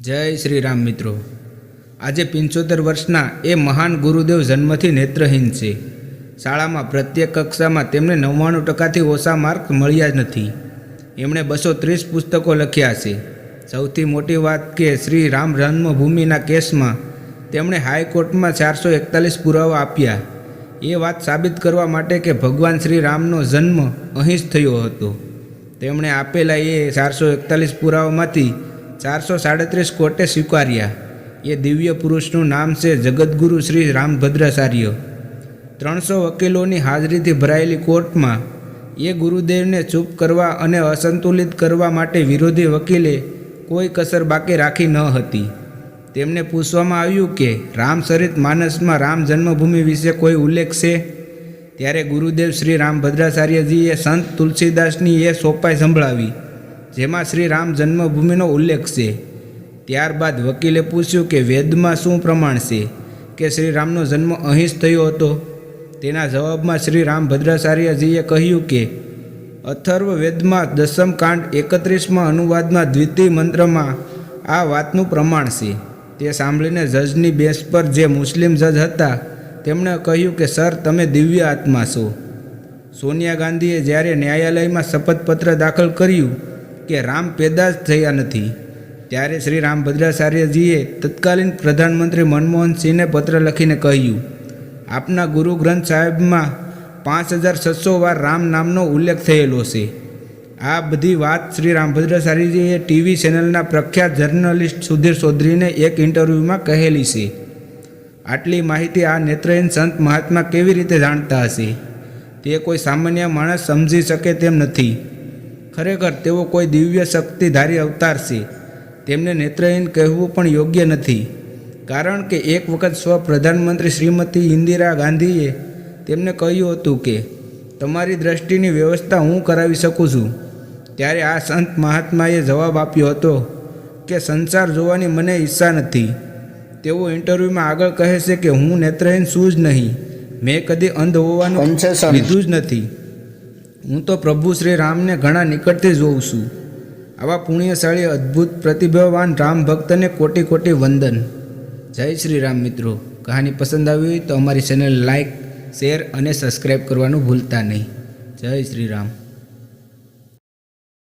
જય શ્રી રામ મિત્રો. આજે પંચોતેર વર્ષના એ મહાન ગુરુદેવ જન્મથી નેત્રહીન છે. શાળામાં પ્રત્યેક કક્ષામાં તેમને નવ્વાણું ટકાથી ઓછા માર્ક મળ્યા જ નથી. એમણે બસો ત્રીસ પુસ્તકો લખ્યા છે. સૌથી મોટી વાત કે શ્રી રામ જન્મભૂમિના કેસમાં તેમણે હાઈકોર્ટમાં ચારસો એકતાલીસ પુરાવા આપ્યા. એ વાત સાબિત કરવા માટે કે ભગવાન શ્રી રામનો જન્મ અહીં જ થયો હતો. તેમણે આપેલા એ ચારસો એકતાલીસ પુરાવામાંથી ચારસો સાડત્રીસ કોર્ટે સ્વીકાર્યા. એ દિવ્ય પુરુષનું નામ છે જગદગુરુ શ્રી રામભદ્રાચાર્ય. ત્રણસો વકીલોની હાજરીથી ભરાયેલી કોર્ટમાં એ ગુરુદેવને ચૂપ કરવા અને અસંતુલિત કરવા માટે વિરોધી વકીલે કોઈ કસર બાકી રાખી ન હતી. તેમને પૂછવામાં આવ્યું કે રામચરિત માનસમાં રામ જન્મભૂમિ વિશે કોઈ ઉલ્લેખ છે? ત્યારે ગુરુદેવ શ્રી રામભદ્રાચાર્યજીએ સંત તુલસીદાસની એ સોપાઈ સંભળાવી. જેમાં શ્રી રામ જન્મભૂમિનો ઉલ્લેખ છે. ત્યારબાદ વકીલે પૂછ્યું કે વેદમાં શું પ્રમાણ છે કે શ્રી રામનો જન્મ અહીં જ થયો હતો? તેના જવાબમાં શ્રી રામ ભદ્રાચાર્યજીએ કહ્યું કે, અથર્વ વેદમાં દસમ કાંડ એકત્રીસમાં અનુવાદમાં દ્વિતીય મંત્રમાં આ વાતનું પ્રમાણ છે. તે સાંભળીને જજની બેસ પર જે મુસ્લિમ જજ હતા, તેમણે કહ્યું કે, સર, તમે દિવ્ય આત્મા છો. સોનિયા ગાંધીએ જ્યારે ન્યાયાલયમાં શપથપત્ર દાખલ કર્યું કે રામ પેદા જ થયા નથી. ત્યારે શ્રી રામભદ્રાચાર્યજીએ તત્કાલીન પ્રધાનમંત્રી મનમોહન સિંહને પત્ર લખીને કહ્યું, આપના ગુરુ ગ્રંથ સાહેબમાં પાંચ હજાર છસો વાર રામ નામનો ઉલ્લેખ થયેલો છે. આ બધી વાત શ્રી રામભદ્રાચાર્યજીએ ટીવી ચેનલના પ્રખ્યાત જર્નલિસ્ટ સુધીર ચૌધરીને એક ઇન્ટરવ્યૂમાં કહેલી છે. આટલી માહિતી આ નેત્રહીન સંત મહાત્મા કેવી રીતે જાણતા હશે? તે કોઈ સામાન્ય માણસ સમજી શકે તેમ નથી. ખરેખર તેઓ કોઈ દિવ્ય શક્તિધારી અવતાર છે. તેમને નેત્રહીન કહેવું પણ યોગ્ય નથી. કારણ કે એક વખત સ્વ પ્રધાનમંત્રી શ્રીમતી ઇન્દિરા ગાંધીએ તેમને કહ્યું હતું કે તમારી દ્રષ્ટિની વ્યવસ્થા હું કરાવી શકું છું. ત્યારે આ સંત મહાત્માએ જવાબ આપ્યો હતો કે સંસાર જોવાની મને ઈચ્છા નથી. તેઓ ઇન્ટરવ્યૂમાં આગળ કહે છે કે હું નેત્રહીન છું જ નહીં. મેં કદી અંધ હોવાનું. લીધું જ નથી. હું તો પ્રભુ શ્રી રામને ઘણા નિકટથી જોઉં છું. આવા પુણ્યશાળી, અદ્ભુત, પ્રતિભાવાન રામ ભક્તને કોટી કોટી વંદન. જય શ્રી રામ મિત્રો. કહાની પસંદ આવી હોય તો અમારી ચેનલ લાઈક શેર અને સબસ્ક્રાઈબ કરવાનું ભૂલતા નહીં. જય શ્રી રામ.